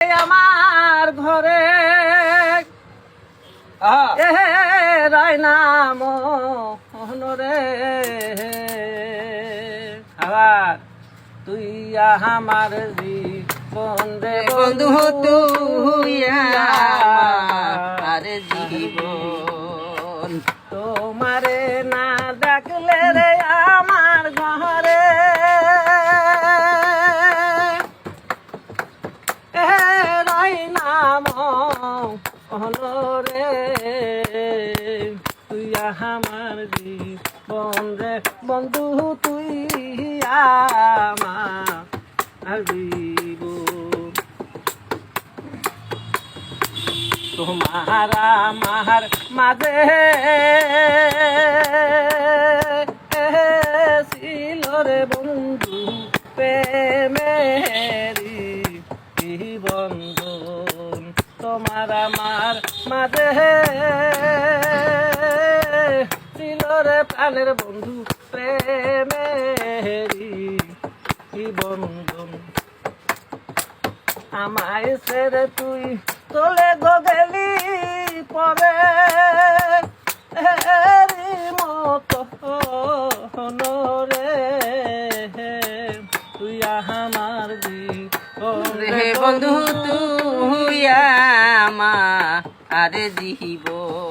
আমার ঘরে আহা। এ রায় নাম হনরে আবার। তুই আমার জীবন রে বন্ধু তুই আমার জীবন। তোমারে না নাম হনরে তুই আমার জীবন রে। বন্ধু, তুই আমার জীবন। তোমার আমার মাঝে ছিল রে বন্ধু প্রেমেরি বন্ধন, তোমার আমার মাঝে। ছিল রে প্রাণের বন্ধু প্রেমেরি বন্ধন, আমায় ছেড়ে তুই চলে গেলি পরে। মতো রে তুই আমার রে বন্ধু তুই আমার জীবন।